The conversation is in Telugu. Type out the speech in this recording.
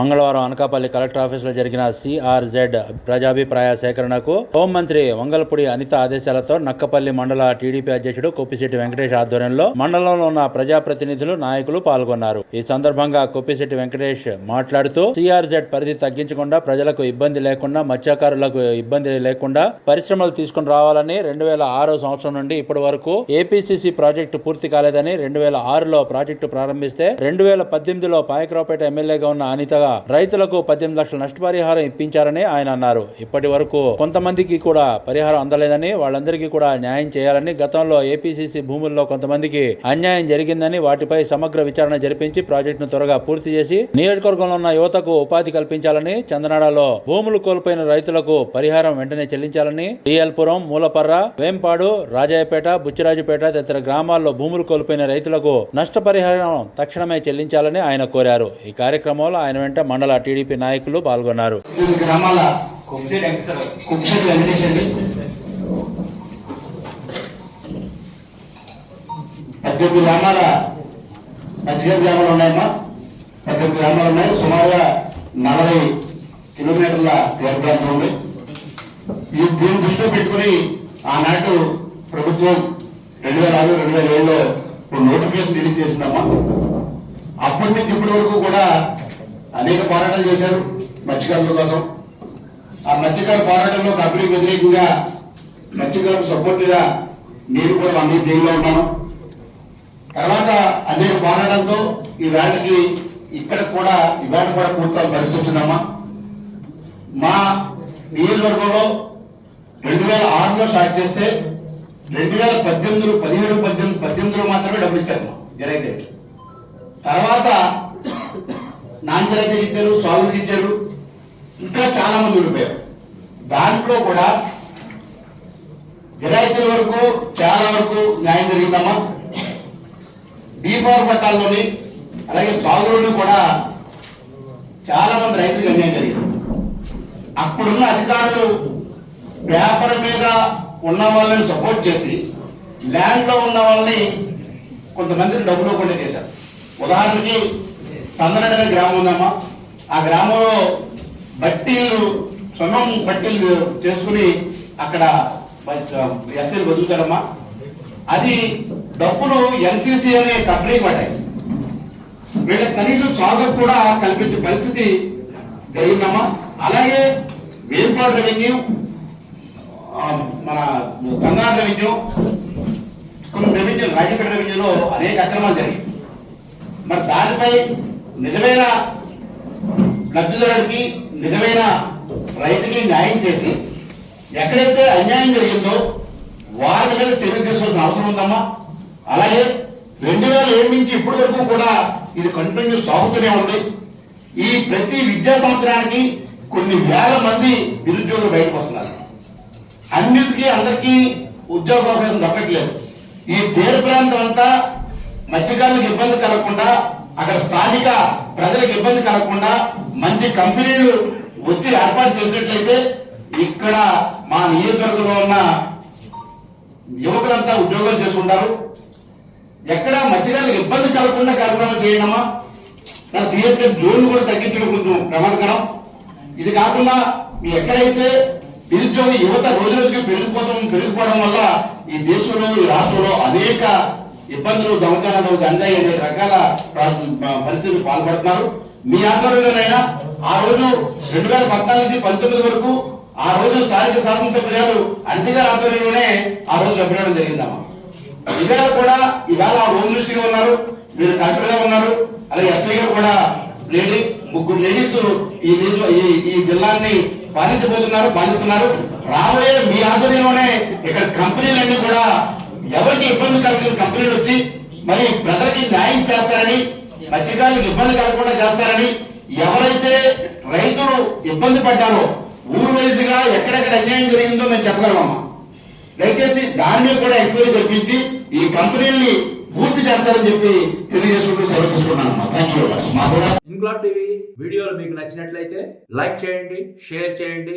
మంగళవారం అనకాపల్లి కలెక్టర్ ఆఫీసులో జరిగిన సిఆర్జెడ్ ప్రజాభిప్రాయ సేకరణకు హోంమంత్రి వంగలపూడి అనిత ఆదేశాలతో నక్కపల్లి మండల టీడీపీ అధ్యక్షుడు కొప్పిశెట్టి వెంకటేష్ ఆధ్వర్యంలో మండలంలో ఉన్న ప్రజాప్రతినిధులు నాయకులు పాల్గొన్నారు. ఈ సందర్భంగా కొప్పిశెట్టి వెంకటేష్ మాట్లాడుతూ సిఆర్జెడ్ పరిధి తగ్గించకుండా ప్రజలకు ఇబ్బంది లేకుండా మత్స్యకారులకు ఇబ్బంది లేకుండా పరిశ్రమలు తీసుకుని రావాలని రెండు వేల ఆరో సంవత్సరం నుండి ఇప్పటి వరకు ఏపీసీసీ ప్రాజెక్టు పూర్తి కాలేదని రెండు వేల ఆరులో ప్రాజెక్టు ప్రారంభిస్తే రెండు వేల పద్దెనిమిదిలో పాయకరావుపేట ఎమ్మెల్యేగా ఉన్న అనితగా రైతులకు పద్దెనిమిది లక్షల నష్టపరిహారం ఇప్పించారని ఆయన అన్నారు. ఇప్పటి వరకు కొంతమందికి కూడా పరిహారం అందలేదని వాళ్ళందరికీ కూడా న్యాయం చేయాలని గతంలో ఏపీసీసీ భూముల్లో కొంతమందికి అన్యాయం జరిగిందని వాటిపై సమగ్ర విచారణ జరిపించి ప్రాజెక్టును త్వరగా పూర్తి చేసి నియోజకవర్గంలో ఉన్న యువతకు ఉపాధి కల్పించాలని చందనాడలో భూములు కోల్పోయిన రైతులకు పరిహారం వెంటనే చెల్లించాలని డిఎల్పురం మూలపర్ర వేంపాడు రాజాయపేట బుచ్చిరాజుపేట తదితర గ్రామాల్లో భూములు కోల్పోయిన రైతులకు నష్టపరిహారం తక్షణమే చెల్లించాలని ఆయన కోరారు. ఈ కార్యక్రమంలో ఆయన వెంట మండల టీడీపీ నాయకులు పాల్గొన్నారు. వివిధ గ్రామాల పద్దెనిమిది గ్రామాల గ్రామాలు ఉన్నాయమ్మా. పద్దెనిమిది గ్రామాలు ఉన్నాయి. సుమారుగా నలభై కిలోమీటర్ల తీర ప్రాంతం ఉంది. ఈ దీన్ని దృష్టిలో పెట్టుకుని ఆనాటి ప్రభుత్వం రెండు వేల ఆరు రెండు వేల ఏడులో ఒక నోటిఫికేషన్ రిలీజ్ చేసిందమ్మా. అప్పటి నుంచి ఇప్పటి వరకు కూడా అనేక పోరాటాలు చేశారు మత్స్యకారుల కోసం. ఆ మత్స్యకారు పోరాటంలో కంపెనీకి వ్యతిరేకంగా మత్స్యకారులకు సపోర్ట్గా నేను కూడా అన్ని ఇయర్ ఉన్నాను. తర్వాత అనేక పోరాటంతో ఈ వేళకి ఇక్కడ కూడా ఈ కూడా పూర్తి పరిస్థితి మా నియోజకవర్గంలో రెండు వేల ఆరులో స్టార్ట్ చేస్తే రెండు వేల పద్దెనిమిదిలో పదిహేడు పద్దెనిమిది పద్దెనిమిదిలో మాత్రమే డబ్బులు ఇచ్చారు జరైతే తర్వాత నాంజరాజన్ ఇచ్చారు సాగుకి ఇచ్చారు ఇంకా చాలా మంది ఉండిపోయారు. దాంట్లో కూడా జరాయితీల వరకు చాలా వరకు న్యాయం జరిగిందమ్మా. డీఫార్ పట్టాల్లోని అలాగే సాగులోని కూడా చాలా మంది రైతులకు అన్యాయం జరిగింది. అప్పుడున్న అధికారులు పేపర్ మీద ఉన్న వాళ్ళని సపోర్ట్ చేసి ల్యాండ్లో ఉన్న వాళ్ళని కొంతమంది డబ్బులు ఇవ్వకుండా చేశారు. ఉదాహరణకి చందనడ్ అనే గ్రామం ఉందమ్మా. ఆ గ్రామంలో బట్టీలు సొన్నం బట్టీలు చేసుకుని అక్కడ ఎస్ఐలు బతుకుతారమ్మా. అది డబ్బులు ఎన్సీసీ అనే కంపెనీకి పడ్డాయి. వీళ్ళకి కనీసం స్వాగతం కూడా కల్పించే పరిస్థితి జరిగిందమ్మా అలాగే వేల్పాడు రెవెన్యూ మన కర్ణాటక రెవెన్యూ కొన్ని రెవెన్యూ రాజపేట రెవెన్యూలో అనేక అక్రమాలు జరిగాయి. మరి దానిపై నిజమైన లబ్ధిదారుడికి నిజమైన రైతుకి న్యాయం చేసి ఎక్కడైతే అన్యాయం జరిగిందో వారి మీద చర్యలు తీసుకోవాల్సిన అవసరం ఉందమ్మా. అలాగే రెండు వేల ఏడు నుంచి ఇప్పటి వరకు కూడా ఇది కంటిన్యూ సాగుతూనే ఉంది. ఈ ప్రతి విద్యా సంవత్సరానికి కొన్ని వేల మంది నిరుద్యోగులు బయటకు వస్తున్నారు. అన్నిటికీ అందరికీ ఉద్యోగ అవకాశం దక్కట్లేదు. ఈ తీర ప్రాంతం అంతా మత్స్యకారులకు ఇబ్బంది కలగకుండా అక్కడ స్థానిక ప్రజలకు ఇబ్బంది కలగకుండా మంచి కంపెనీలు వచ్చి ఏర్పాటు చేసినట్లయితే ఇక్కడ మా నియోజకవర్గంలో ఉన్న యువకులంతా ఉద్యోగాలు చేసుకుంటారు. ఎక్కడ మత్స్యకారులకు ఇబ్బంది కలగకుండా కార్యక్రమం చేయడమా తన సీఎస్ఎఫ్ జోన్ కూడా తగ్గించడం కొంచెం ప్రమాదకరం. ఇది కాకుండా మీ ఎక్కడైతే నిరుద్యోగ యువత రోజు రోజుకి పెరిగిపోవడం పెరిగిపోవడం వల్ల ఈ దేశంలో ఈ రాష్ట్రంలో అనేక ఇబ్బందులు దొంగతనాలు గంజాయి అనే రకాల పరిస్థితులు పాల్పడుతున్నారు. మీ ఆధ్వర్యంలోనైనా ఆ రోజు రెండు వేల పద్నాలుగు పంతొమ్మిది వరకు ఆ రోజు స్థానిక శాసనసభ్యులు అంతిగా ఆధ్వర్యంలోనే ఆ రోజు చెప్పడం జరిగిందమ్మా. ఇవాళ కూడా ఇవాళ హోమ్ మినిస్టర్ ఉన్నారు మీరు కలెక్టర్గా ఉన్నారు అలాగే ఎస్పీ గారు కూడా లేడీ ముగ్గురు లేడీస్ ఈ ఈ జిల్లాన్ని జిల్లాని పాలించబోతున్నారు పాలిస్తున్నారు. రాబోయే మీ ఆధ్వర్యంలోనే ఇక్కడ కంపెనీలన్నీ కూడా ఎవరికి ఇబ్బంది కలిగిన కంపెనీలు వచ్చి మరి ప్రజలకి న్యాయం చేస్తారని మత్స్యకారులకు ఇబ్బంది కలగకుండా చేస్తారని ఎవరైతే రైతులు ఇబ్బంది పడ్డారో ఊరు వైజ్గా ఎక్కడెక్కడ అన్యాయం జరిగిందో మేము చెప్పగలమమ్మా దయచేసి దాని మీద కూడా ఎంక్వైరీ జరిపించి ఈ కంపెనీల్ని పూర్తి చేస్తారని చెప్పి తెలియజేసుకుంటూ సెలవు తీసుకున్నానమ్మా థ్యాంక్ యూ మా కూడా టీవీ వీడియోలు మీకు నచ్చినట్లయితే లైక్ చేయండి షేర్ చేయండి